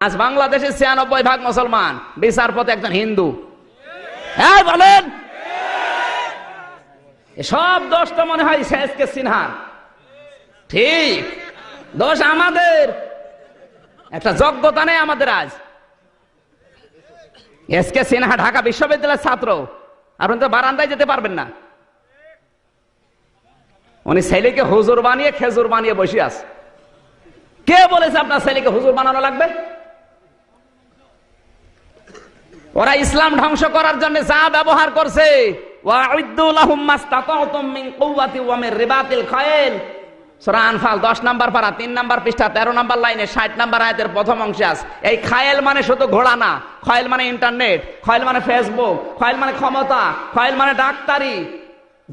আজ বাংলাদেশে ছিয়ানব্বই ভাগ মুসলমান, বিচারপতি একজন হিন্দু। হ্যাঁ বলেন। সব দোষ তো মনে হয় শেষকে সিনহার। ঠিক, দোষ আমাদের। একটা যোগ্যতা নেই আমাদের আজ। এস কে সিনহা ঢাকা বিশ্ববিদ্যালয়ের ছাত্র। আপনি তো বারান্দায় যেতে পারবেন না। উনি ছেলেকে হুজুর বানিয়ে খেজুর বানিয়ে বসে আছে। কে বলেছে আপনার ছেলেকে হুজুর বানানো লাগবে? ওরা ইসলাম ধ্বংস করার জন্য যা ব্যবহার করছে। ওয়াউদ্দু লাহুম মাস্তাতাতুম কুওয়াতি ওয়া রিবাতিল খায়ল আনফাল 10 নাম্বার পারা 3 নাম্বার পৃষ্ঠা 13 নাম্বার লাইনে 60 নাম্বার আয়াতের প্রথম অংশে এই খায়েল মানে শুধু না খায়েল মানে ইন্টারনেট খায়েল মানে ফেসবুক খায়েল মানে ক্ষমতা খায়েল মানে ডাক্তারি।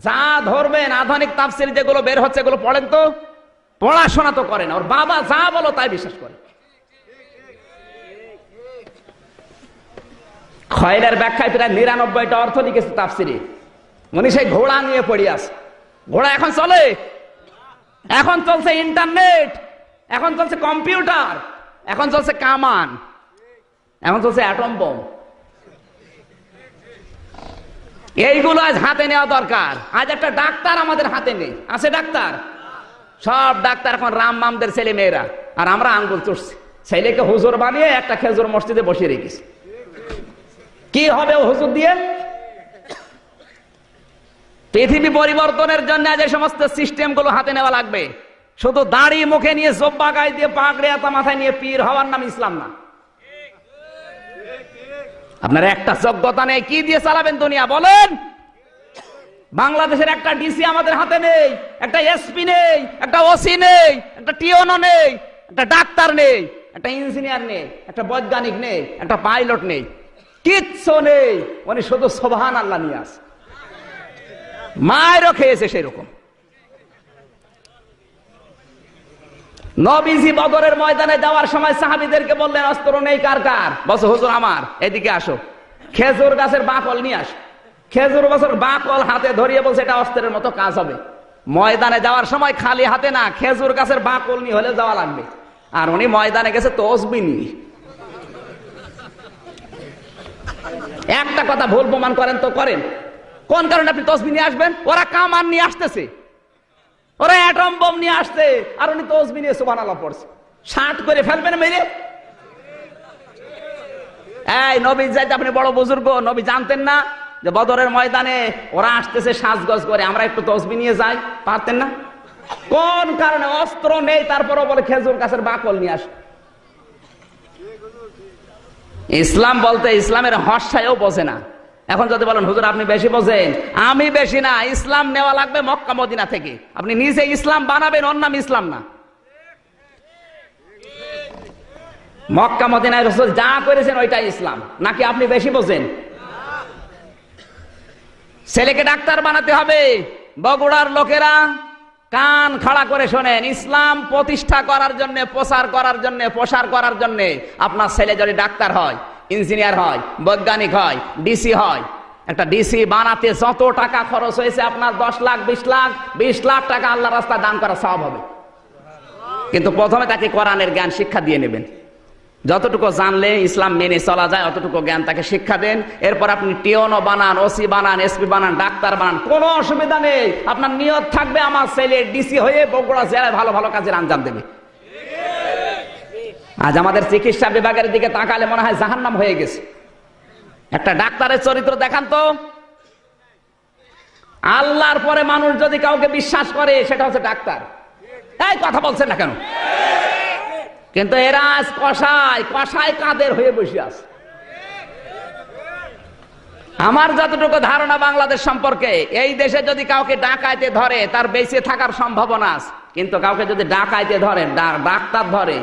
যা ধরবেন, আধুনিক তাফসির যেগুলো বের হচ্ছে, এগুলো পড়েন তো? পড়াশোনা তো করেন ওর বাবা যা বলো তাই বিশ্বাস করে খয়েলের ব্যাখ্যায় প্রায় নিরানব্বইটা অর্থ লিখেছে তাফসিরে। উনি সেই ঘোড়া নিয়ে পড়ি আছে। ঘোড়া এখন চলে। এখন চলছে ইন্টারনেট। এখন চলছে কম্পিউটার। এখন চলছে কামান। এখন চলছে অ্যাটম বোম এইগুলো আজ হাতে নেওয়া দরকার। আজ একটা ডাক্তার আমাদের হাতে নেই। আছে ডাক্তার? সব ডাক্তার এখন রাম মামদের ছেলে মেয়েরা আর আমরা আঙ্গুল চড়ছি ছেলেকে হুজুর বানিয়ে একটা খেজুর মসজিদে বসিয়ে রেখেছি। কি হবে হুজুর দিয়ে? পৃথিবী পরিবর্তনের জন্য যে সমস্ত সিস্টেমগুলো হাতে নেওয়া লাগবে, শুধু দাড়ি মুখে নিয়ে জব্বা গায়ে দিয়ে পাগড়ে এত মাথায় নিয়ে পীর হওয়ার নাম ইসলাম না। আপনার একটা যোগ্যতা নেই, কি দিয়ে চালাবেন দুনিয়া বলেন? বাংলাদেশের একটা ডিসি আমাদের হাতে নেই, একটা এসপি নেই, একটা ওসি নেই, একটা টিওনো নেই, একটা ডাক্তার নেই, একটা ইঞ্জিনিয়ার নেই, একটা বৈজ্ঞানিক নেই, একটা পাইলট নেই। কিচ্ছু নেই। উনি শুধু সোভান আল্লাহ নিয়ে আস। মায়েরও খেয়েছে সেরকম। নবীজি বদরের ময়দানে যাওয়ার সময় সাহাবিদেরকে বললেন, অস্ত্র নেই কার কার? বসো হুজুর আমার, এদিকে আসো। খেজুর গাছের বাকল নিয়ে আস। খেজুর গাছের বাকল হাতে ধরিয়ে বলছে, এটা অস্ত্রের মতো কাজ হবে। ময়দানে যাওয়ার সময় খালি হাতে না, খেজুর গাছের বাকল নিয়ে হলে যাওয়া লাগবে। আর উনি ময়দানে গেছে তসবি নিয়ে। একটা কথা ভুল প্রমাণ করেন তো করেন। কোন কারণে আপনি তসবি নিয়ে আসবেন? ওরা কামান নিয়ে আসতেছে। ওরা অ্যাটম বোম নিয়ে আসছে। আর উনি তসবি নিয়ে সুবান আল্লাহ পড়ছে। ষাট করে ফেলবেন মেরে? এই নবী যাইতে আপনি বড় বুজুর্গ, নবী জানতেন না যে বদরের ময়দানে ওরা আসতেছে সাজগজ করে। আমরা একটু তসবি নিয়ে যাই, পারতেন না? কোন কারণে অস্ত্র নেই, তারপরও বলে খেজুর গাছের বাকল নিয়ে আস। ইসলাম বলতে ইসলামের হর্ষায়ও বোঝে না। এখন যদি বলেন, হুজুর, আপনি বেশি বোঝেন? আমি বেশি না, ইসলাম নেওয়া লাগবে মক্কা মদিনা থেকে। আপনি নিজে ইসলাম বানাবেন অন্য ইসলাম না। মক্কা মদিনায় রসুল যা করেছেন, ওইটাই ইসলাম। নাকি আপনি বেশি বোঝেন? ছেলেকে ডাক্তার বানাতে হবে, বগুড়ার লোকেরা কান খাড়া করে শোনেন, ইসলাম প্রতিষ্ঠা করার জন্য, প্রসার করার জন্য, প্রসার করার জন্য আপনার ছেলে যদি ডাক্তার হয়, ইঞ্জিনিয়ার হয়, বৈজ্ঞানিক হয়, ডিসি হয়, একটা ডিসি বানাতে যত টাকা খরচ হয়েছে আপনার দশ লাখ, বিশ লাখ বিশ লাখ টাকা আল্লাহ রাস্তা দান করা সব হবে। কিন্তু প্রথমে তাকে কোরআনের জ্ঞান শিক্ষা দিয়ে নেবেন। যতটুকু জানলে ইসলাম মেনে চলা যায়, অতটুকু জ্ঞান তাকে শিক্ষা দেন। এরপর আপনি টিওনো বানান, ওসি বানান, এসপি বানান, ডাক্তার বানান, কোনো অসুবিধা নেই। আপনার নিয়ত থাকবে, আমার ছেলে ডিসি হয়ে বগুড়া জেলায় ভালো ভালো কাজের আঞ্জাম দেবে। আজ আমাদের চিকিৎসা বিভাগের দিকে তাকালে মনে হয় জাহান্নাম হয়ে গেছে। একটা ডাক্তারের চরিত্র দেখান তো। আল্লাহর পরে মানুষ যদি কাউকে বিশ্বাস করে, সেটা হচ্ছে ডাক্তার। এই কথা বলছেন না কেন? কিন্তু এরা আজ কষায় কষায় কাদের হয়ে বসে আছে? আমার যতটুকু ধারণা বাংলাদেশ সম্পর্কে, এই দেশে যদি কাউকে ডাকাইতে ধরে, তার বেঁচে থাকার সম্ভাবনা আছে। কিন্তু কাউকে যদি ডাকাইতে ধরে ডাক্তার ধরে,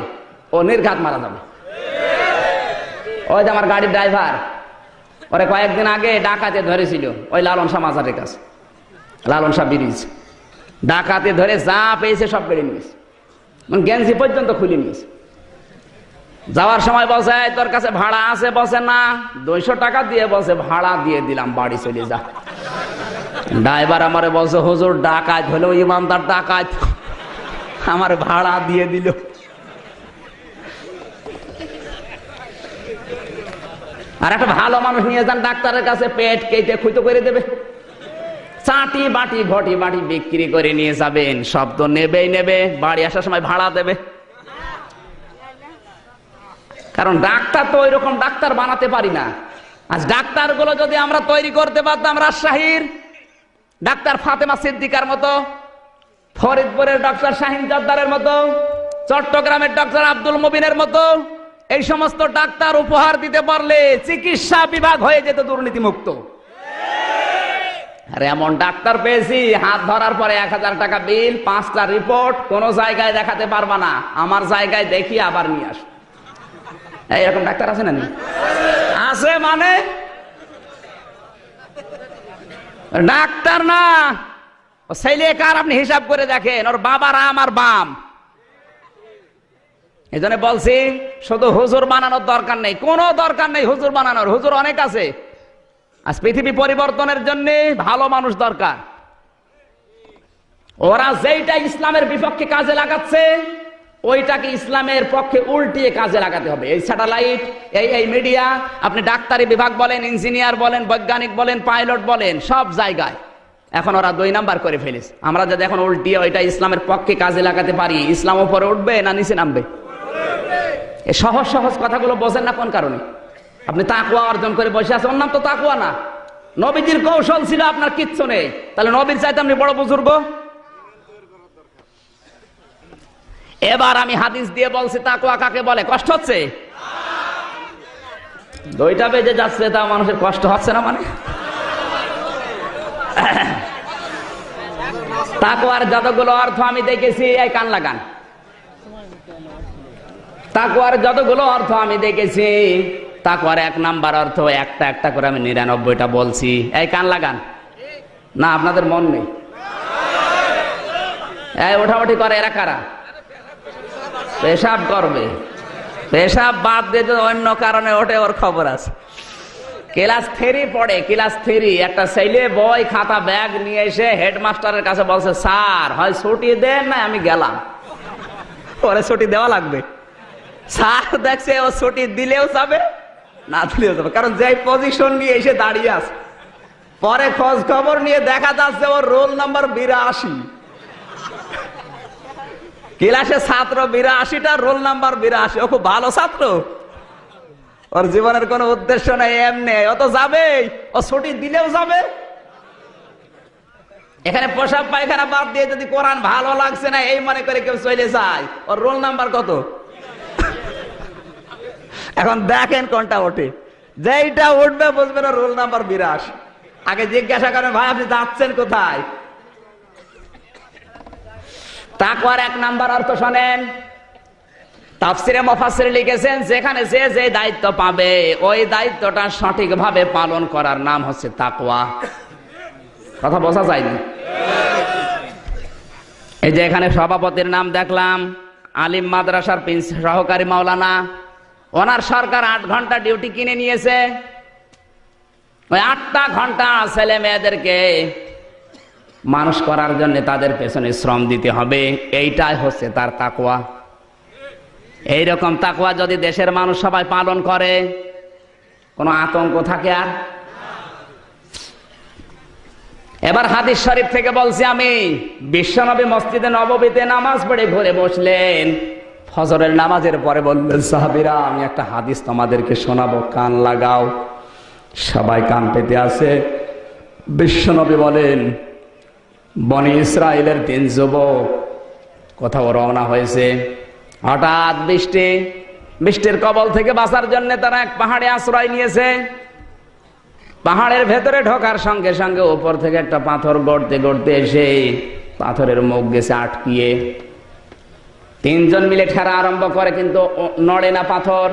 ও নির্ঘাত মারা যাবে। ওই যে আমার গাড়ির ড্রাইভার, ওরে কয়েকদিন আগে ডাকাতে ধরেছিল ওই লালন শাহ মাজারের কাছে। লালন শাহ ব্রিজ। ডাকাতে ধরে যা পেয়েছে সব কেড়ে নিয়েছে। গেঞ্জি পর্যন্ত খুলে নিয়েছে। যাওয়ার সময় "এই, তোর কাছে ভাড়া আছে? বসে না দুইশো টাকা দিয়ে বসে ভাড়া দিয়ে দিলাম বাড়ি চলে যা। ড্রাইভার আমারে বলছে হুজুর ডাকাত হলেও ইমানদার ডাকাত। আমার ভাড়া দিয়ে দিল। আর একটা ভালো মানুষ নিয়ে যান ডাক্তারের কাছে পেট কেটে খুঁতো করে দেবে। চাটি বাটি ঘটি বাটি বিক্রি করে নিয়ে যাবেন তো নেবেই নেবে বাড়ি আসার সময় ভাড়া দেবে। কারণ ডাক্তার তো ওই রকম ডাক্তার বানাতে পারি না। আজ ডাক্তারগুলো যদি আমরা তৈরি করতে পারতাম রাজশাহীর, ডাক্তার ফাতেমা সিদ্দিকার মতো, ফরিদপুরের ডক্টর শাহিন জর্দারের মতো, চট্টগ্রামের ডক্টর আব্দুল মুবিনের মতো, এই সমস্ত ডাক্তার উপহার দিতে পারলে চিকিৎসা বিভাগ হয়ে যেত দুর্নীতি মুক্ত আর এমন ডাক্তার পেয়েছি, হাত ধরার পরে এক হাজার টাকা বিল, পাঁচটা রিপোর্ট, কোন জায়গায় দেখাতে পারবা না। আমার জায়গায় দেখি আবার নিয়ে আস এইরকম ডাক্তার আছে না আছে মানে? ডাক্তার না। ছেলে কার আপনি হিসাব করে দেখেন? ওর বাবার আমার বাম। এই জন্য বলছি শুধু হুজুর বানানোর দরকার নেই। কোনো দরকার নেই হুজুর বানানোর। হুজুর অনেক আছে। আজ পৃথিবী পরিবর্তনের জন্য ভালো মানুষ দরকার। ওরা যেইটা ইসলামের বিপক্ষে কাজে লাগাচ্ছে ওইটাকে ইসলামের পক্ষে উল্টিয়ে কাজে লাগাতে হবে। এই স্যাটেলাইট, এই এই মিডিয়া, আপনি ডাক্তারি বিভাগ বলেন, ইঞ্জিনিয়ার বলেন, বৈজ্ঞানিক বলেন, পাইলট বলেন, সব জায়গায়। এখন ওরা দুই নাম্বার করে ফেলিস আমরা যদি এখন উল্টিয়ে ওইটা ইসলামের পক্ষে কাজে লাগাতে পারি, ইসলাম উপরে উঠবে না নিচে নামবে? এই সহজ সহজ কথাগুলো বোঝেন না কোন কারণে? আপনি তাকুয়া অর্জন করে বসে আছেন, ওর নাম তো তাকুয়া না। নবীজির কৌশল ছিল আপনার কিচ্ছু নেই। তাহলে নবীর চাইতে আপনি বড় বুজুর্গ? এবার আমি হাদিস দিয়ে বলছি তাকুয়া কাকে বলে? কষ্ট হচ্ছে? দুইটা বেজে যাচ্ছে তা মানুষের কষ্ট হচ্ছে না মানে? তাকুয়ার যতগুলো অর্থ আমি দেখেছি, এই কান লাগান। তাকুয়ার যতগুলো অর্থ আমি দেখেছি তাকুয়ার এক নাম্বার অর্থ, একটা একটা করে আমি নিরানব্বইটা বলছি। এই কান লাগান। না, আপনাদের মন নেই। এই ওঠাউঠি করে, এরা কারা? পেশাব করবে। পেশাব বাদ দিয়ে অন্য কারণে ওঠে, ওর খবর আছে। ক্লাস থ্রি পড়ে, ক্লাস থ্রি। একটা ছেলে বই, খাতা, ব্যাগ নিয়ে এসে হেডমাস্টারের কাছে বলছে, স্যার, হয় ছুটি দেন না, আমি গেলাম। পরে ছুটি দেওয়া লাগবে। স্যার দেখছে ও ছুটি দিলেও যাবে, না দিলেও যাবে। কারণ যে পজিশন নিয়ে এসে দাঁড়িয়ে আছে, পরে খোঁজ খবর নিয়ে দেখা যাচ্ছে ওর রোল নাম্বার বিরাশি। ক্লাসে ছাত্র বিরাশিটা, রোল নাম্বার বিরাশি। ও খুব ভালো ছাত্র। ওর জীবনের কোনো উদ্দেশ্য নেই এমনি ও তো যাবেই। ও ছুটি দিলেও যাবে। এখানে পোশাক পায়খানা বাদ দিয়ে যদি কোরআন ভালো লাগছে না, এই মনে করে কেউ চলে যায়। ওর রোল নাম্বার কত? এখন দেখেন কোনটা ওঠে। যেইটা উঠবে বুঝবেন রোল নাম্বার বিরাশ। আগে জিজ্ঞাসা করেন, ভাই, আপনি যাচ্ছেন কোথায়? তাকওয়ার এক নাম্বার অর্থ শোনেন। তাফসিরে মফাসির লিখেছেন, যেখানে যে যে দায়িত্ব পাবে, ওই দায়িত্বটা সঠিকভাবে পালন করার নাম হচ্ছে তাকওয়া। কথা বোঝা যায়নি? এই যে এখানে সভাপতির নাম দেখলাম, আলিম মাদ্রাসার সহকারী মাওলানা। ওনার সরকার আট ঘণ্টা ডিউটি কিনে নিয়েছে। ওই আটটা ঘণ্টা ছেলে মেয়েদেরকে মানুষ করার জন্য তাদের পেছনে শ্রম দিতে হবে। এইটাই হচ্ছে তার তাকুয়া এইরকম তাকুয়া যদি দেশের মানুষ সবাই পালন করে, কোনো আতঙ্ক থাকে আর? এবার হাদিস শরীফ থেকে বলছি আমি, বিশ্বনবী মসজিদে নববীতে নামাজ পড়ে ঘুরে বসলেন। ফজরের নামাজের পরে বললেন, সাহাবিরা, আমি একটা হাদিস তোমাদেরকে শোনাবো, কান লাগাও। সবাই কান পেতে আছে বিশ্বনবী বলেন বনি ইসরায়েলের তিন যুবক কোথাও রওনা হয়েছে। হঠাৎ বৃষ্টি, বৃষ্টির কবল থেকে বাঁচার জন্য তারা এক পাহাড়ে আশ্রয় নিয়েছে। পাহাড়ের ভেতরে ঢোকার সঙ্গে সঙ্গে উপর থেকে একটা পাথর গড়তে গড়তে এসে পাথরের মুখ গেছে আটকিয়ে। তিনজন মিলে ঠেরা আরম্ভ করে, কিন্তু নড়ে না পাথর।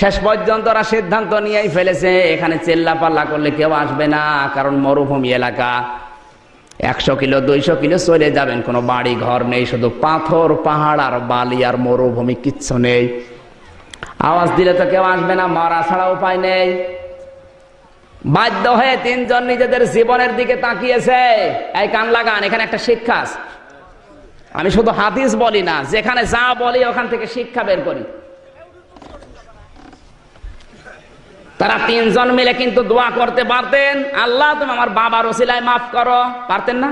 শেষ পর্যন্ত ওরা সিদ্ধান্ত নিয়েই ফেলেছে, এখানে চেল্লা পাল্লা করলে কেউ আসবে না, কারণ মরুভূমি এলাকা। একশো কিলো, দুইশো কিলো চলে যাবেন। কোনো বাড়ি ঘর নেই, শুধু পাথর, পাহাড় আর বালি আর মরুভূমি, কিচ্ছু নেই। আওয়াজ দিলে তো কেউ আসবে না, মারা ছাড়া উপায় নেই। বাধ্য হয়ে তিনজন নিজেদের জীবনের দিকে তাকিয়েছে। এই কান লাগান, এখানে একটা শিক্ষা আমি শুধু হাদিস বলি না, যেখানে যা বলি ওখান থেকে শিক্ষা বের করি। তারা তিনজন মিলে কিন্তু দোয়া করতে পারতেন। আল্লাহ, তুমি আমার বাবার ওসিলায় মাফ করো। পারতেন না?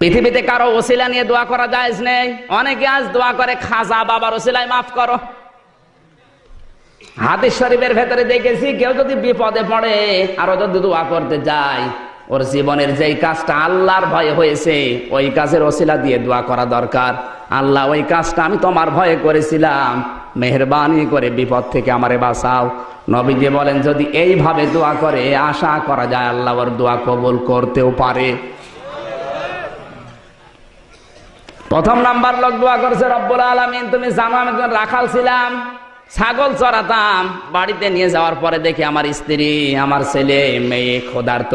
পৃথিবীতে কারও ওসিলা নিয়ে দোয়া করা যায় নেই। অনেকে আজ দোয়া করে, খাজা বাবার ওসিলায় মাফ করো। হাদিস শরীফের ভেতরে দেখেছি, কেউ যদি বিপদে পড়ে, আরও যদি দোয়া করতে যায়, ওর জীবনের যেই কাজটা আল্লাহর ভয়ে হয়েছে, ওই কাজের ওসিলা দিয়ে দোয়া করা দরকার। আল্লাহ, ওই কাজটা আমি তোমার ভয়ে করেছিলাম। মেহরবানি করে বিপদ থেকে আমারে বাঁচাও। নবীজি বলেন, যদি এইভাবে দোয়া করে, আশা করা যায় আল্লাহর দোয়া কবুল করতেও পারে। প্রথম নাম্বার লোক দোয়া করছে, রব্বুল আলমিন, তুমি জানো আমি রাখাল ছিলাম, ছাগল চড়াতাম, বাড়িতে নিয়ে যাওয়ার পরে দেখি আমার স্ত্রী, আমার ছেলে, মেয়ে খোদার্ত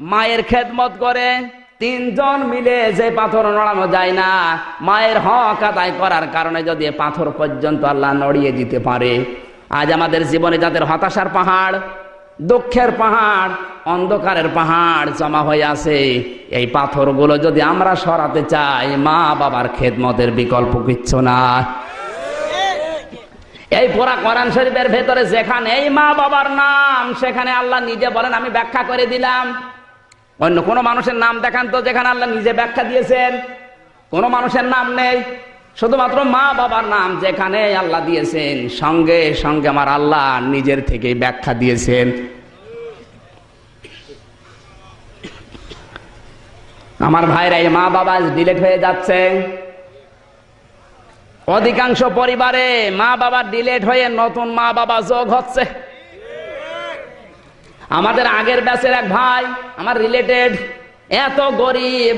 মায়ের খেদমত করে, তিনজন মিলে যে পাথর নড়ানো যায় না, মায়ের হক আদায় করার কারণে যদি পাথর পর্যন্ত আল্লাহ নড়িয়ে দিতে পারে। আজ আমাদের জীবনে যাদের হতাশার পাহাড়, দুঃখের পাহাড়, অন্ধকারের পাহাড় জমা হয়ে আছে, এই পাথরগুলো যদি আমরা সরাতে চাই, মা বাবার খেদমতের বিকল্প কিচ্ছু না। এই পুরা কোরআন শরীফের ভেতরে যেখানে এই মা বাবার নাম, সেখানে আল্লাহ নিজে বলেন, আমি ব্যাখ্যা করে দিলাম। অন্য কোনো মানুষের নাম দেখান তো যেখানে আল্লাহ নিজে ব্যাখ্যা দিয়েছেন। কোনো মানুষের নাম নেই। শুধুমাত্র মা বাবার নাম যেখানে আল্লাহ দিয়েছেন। সঙ্গে সঙ্গে আমার আল্লাহ নিজের থেকেই ব্যাখ্যা দিয়েছেন। আমার ভাইরা মা বাবা ডিলেট হয়ে যাচ্ছে। অধিকাংশ পরিবারে মা বাবা ডিলেট হয়ে নতুন মা বাবা যোগ হচ্ছে। আমাদের আগের ব্যাচের এক ভাই, আমার রিলেটেড এত গরিব।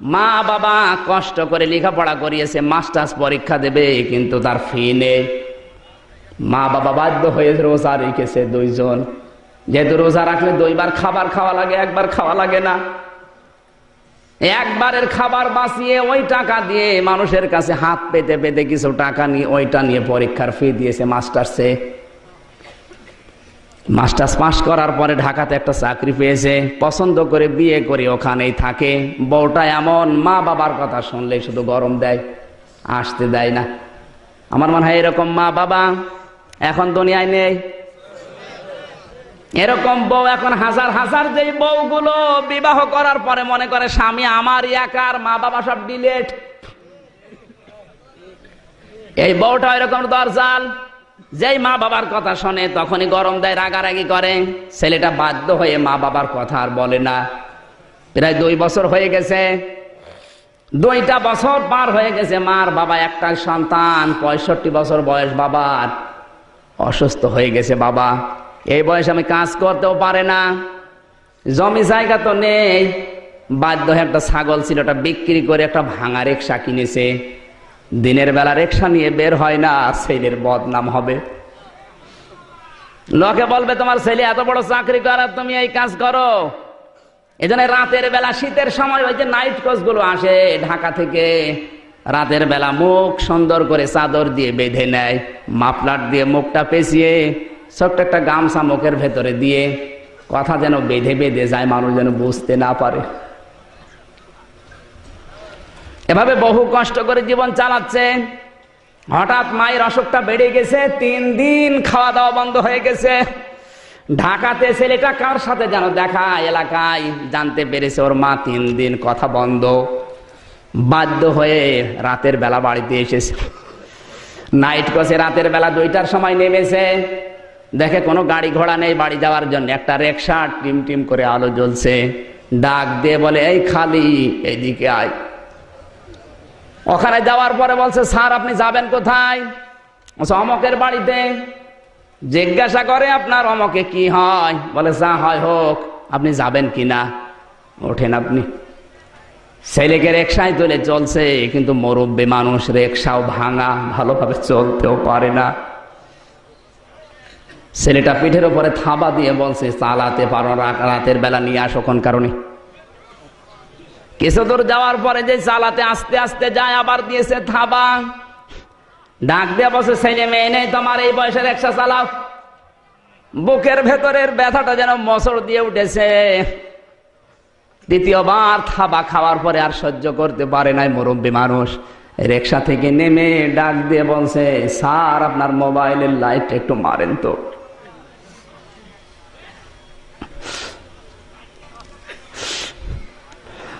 মা বাবা কষ্ট করে লেখাপড়া করিয়েছে মাস্টার্স পরীক্ষা দেবে, কিন্তু তার ফি নেই। মা বাবা বাধ্য হয়ে রোজা রেখেছে দুইজন। যেহেতু রোজা রাখলে দুইবার খাবার খাওয়া লাগে, একবার খাওয়া লাগে না। একবারের খাবার বাঁচিয়ে ওই টাকা দিয়ে মানুষের কাছে হাত পেতে পেতে কিছু টাকা নিয়ে, ওইটা নিয়ে পরীক্ষার ফি দিয়েছে মাস্টার্সে মাস্টার্স পাস করার পরে ঢাকাতে একটা চাকরি পেয়েছে, পছন্দ করে বিয়ে করে ওখানেই থাকে। বউটা এমন মা বাবার কথা শুনলে শুধু গরম দেয়, আসতে দেয় না। আমার মনে হয় এরকম মা বাবা এখন দুনিয়ায় নেই। এরকম বউ এখন হাজার হাজার যে বউগুলো বিবাহ করার পরে মনে করে, স্বামী আমার একার মা বাবা সব ডিলেট। এই বউটা এরকম দরজাল যেই মা বাবার কথা শোনে, তখনই গরম দেয়, রাগারাগি করে। ছেলেটা বাধ্য হয়ে মা বাবার কথা আর বলে না। প্রায় দুই বছর হয়ে গেছে। দুইটা বছর পার হয়ে গেছে মার বাবা, একটা সন্তান, পঁয়ষট্টি বছর বয়স বাবার। অসুস্থ হয়ে গেছে বাবা। এই বয়সে আমি কাজ করতেও পারে না। জমি জায়গা তো নেই। বাধ্য হয়ে একটা ছাগল ছিল, ওটা বিক্রি করে একটা ভাঙা রিক্সা কিনেছে। দিনের বেলা রিক্সা নিয়ে বের হয় না, ছেলের বদনাম হবে। লোকে বলবে, তোমার ছেলে এত বড় চাকরি করে আর তুমি এই কাজ করো। এজন্য রাতের বেলা, শীতের সময় ওই যে নাইট কোচগুলো আসে, ঢাকা থেকে রাতের বেলা মুখ সুন্দর করে চাদর দিয়ে বেঁধে নেয়, মাফলার দিয়ে মুখটা পেঁচিয়ে, ছোট্ট একটা গামছা মুখের ভেতরে দিয়ে, কথা যেন বেঁধে বেঁধে যায়, মানুষ যেন বুঝতে না পারে। এভাবে বহু কষ্ট করে জীবন চালাচ্ছে। হঠাৎ মায়ের অসুখটা বেড়ে গেছে, তিন দিন খাওয়া দাওয়া বন্ধ হয়ে গেছে। ঢাকাতে ছেলেটা কার সাথে যেন দেখা এলাকায় জানতে পেরেছে, ওর মা তিন দিন কথা বন্ধ। বাধ্য হয়ে রাতের বেলা বাড়িতে এসেছে। নাইট কোচে রাতের বেলা দুইটার সময় নেমেছে। দেখে কোনো গাড়ি ঘোড়া নেই বাড়ি যাওয়ার জন্য। একটা রিক্সা টিম টিম করে আলো জ্বলছে। ডাক দিয়ে বলে, এই খালি এইদিকে আয়। ওখানে যাওয়ার পরে বলছে, স্যার, আপনি যাবেন কোথায়? অমকের বাড়িতে। জিজ্ঞাসা করে, আপনার অমকে কি হয়? বলে, যা হয় হোক, আপনি যাবেন কি না ওঠেন আপনি। ছেলেকে রেকশায় তুলে চলছে, কিন্তু মুরব্বী মানুষ রেকশাও ভাঙা, ভালোভাবে চলতেও পারে না। ছেলেটা পিঠের উপরে থাবা দিয়ে বলছে, চালাতে পারো রাতের বেলা নিয়ে আসো কোন কারণে? কিছু দূর যাওয়ার পরে যে চালাতে আস্তে আস্তে যায়, আবার দিয়েছে থাবা। ডাক দিয়ে বসে ছেলে মেয়ে নেই তোমার, এই বয়সের রিক্সা চালাও। বুকের ভেতরের ব্যথাটা যেন মসর দিয়ে উঠেছে। দ্বিতীয়বার থাবা খাওয়ার পরে আর সহ্য করতে পারে নাই মুরব্বী মানুষ। রিক্সা থেকে নেমে ডাক দিয়ে বলছে, স্যার, আপনার মোবাইলের লাইট একটু মারেন তো।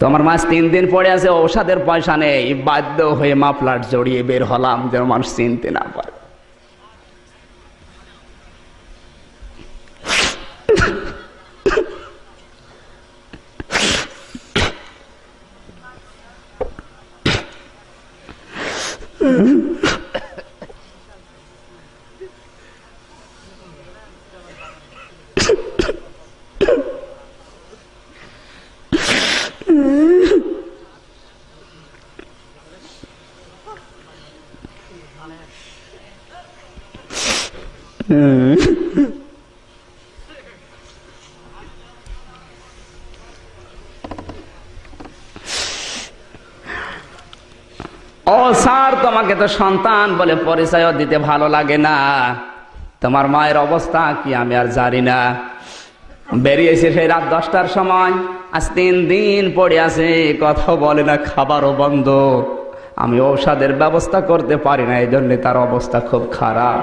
তোমার মাছ তিন দিন পড়ে আছে, ঔষধের পয়সা নেই। বাধ্য হয়ে মাফলার জড়িয়ে বের হলাম, যেন মানুষ চিনতে না পারে। ও স্যার, তোমাকে তো সন্তান বলে পরিচয় দিতে ভালো লাগে না। তোমার মায়ের অবস্থা কি আমি আর জানি না। বেরিয়েছে সেই রাত দশটার সময়। আজ তিন দিন পড়ে আছে, কথা বলে না, খাবারও বন্ধ। আমি ঔষধের ব্যবস্থা করতে পারি না এই জন্য তার অবস্থা খুব খারাপ।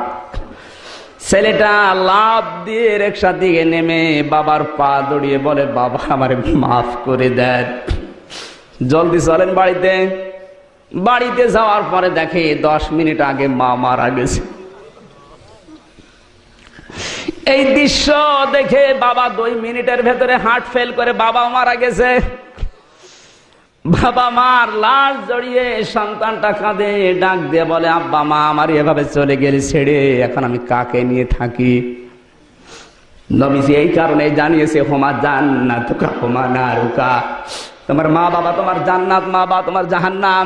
ছেলেটা লাভ দিয়ে রিক্সা দিকে নেমে বাবার পা দড়িয়ে বলে, বাবা, আমার মাফ করে দেন। জলদি চলেন বাড়িতে। বাড়িতে যাওয়ার পরে দেখে দশ মিনিট আগে মা মারা গেছে। এই দৃশ্য দেখে বাবা দুই মিনিটের ভেতরে হার্ট ফেল করে বাবা মারা গেছে। বাবা মার লাশ জড়িয়ে সন্তানটা কাঁদে, ডাক দিয়ে বলে, আব্বা মা, আমার এভাবে চলে গেলে ছেড়ে, এখন আমি কাকে নিয়ে থাকি? নবীজি এই কারণে জানিয়েছে, হোমা জান্নাত হোমা নারুকা। তোমার মা বাবা তোমার জান্নাত মা বাবা তোমার জাহান্নাম।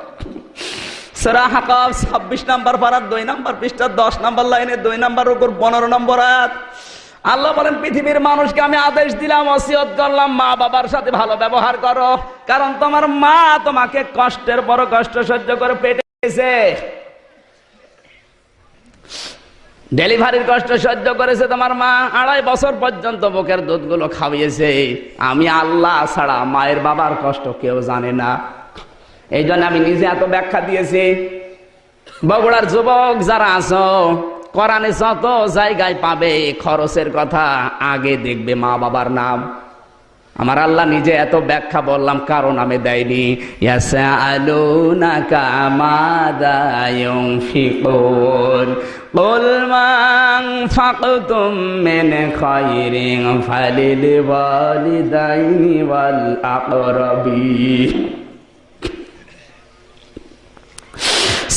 সূরা হাকাব 26 নাম্বার পারার দুই নাম্বার পৃষ্ঠা 10 নাম্বার লাইনে দুই নাম্বার উপর 15 নম্বর আয়াত। আল্লাহ বলেন, পৃথিবীর মানুষকে আমি আদেশ দিলাম, ওসিয়ত করলাম, মা বাবার সাথে ভালো ব্যবহার করো। কারণ তোমার মা তোমাকে কষ্টের বড় কষ্ট সহ্য করে পেটে পেটেছে ডেলিভারির কষ্ট সহ্য করেছে তোমার মা, আড়াই বছর পর্যন্ত বুকের দুধগুলো খাওয়িয়েছে আমি আল্লাহ ছাড়া মায়ের বাবার কষ্ট কেউ জানে না। এই জন্য আমি নিজে এত ব্যাখ্যা দিয়েছি। বগুড়ার যুবক যারা আছো, কোরআনে যত জায়গায় পাবে খরচের কথা আগে দেখবে মা বাবার নাম। আমার আল্লাহ নিজে এত ব্যাখ্যা বললাম, কারণ আমি দেয়নি। ইয়াসআলুনাকা মাযা ইউনফিকুন। قل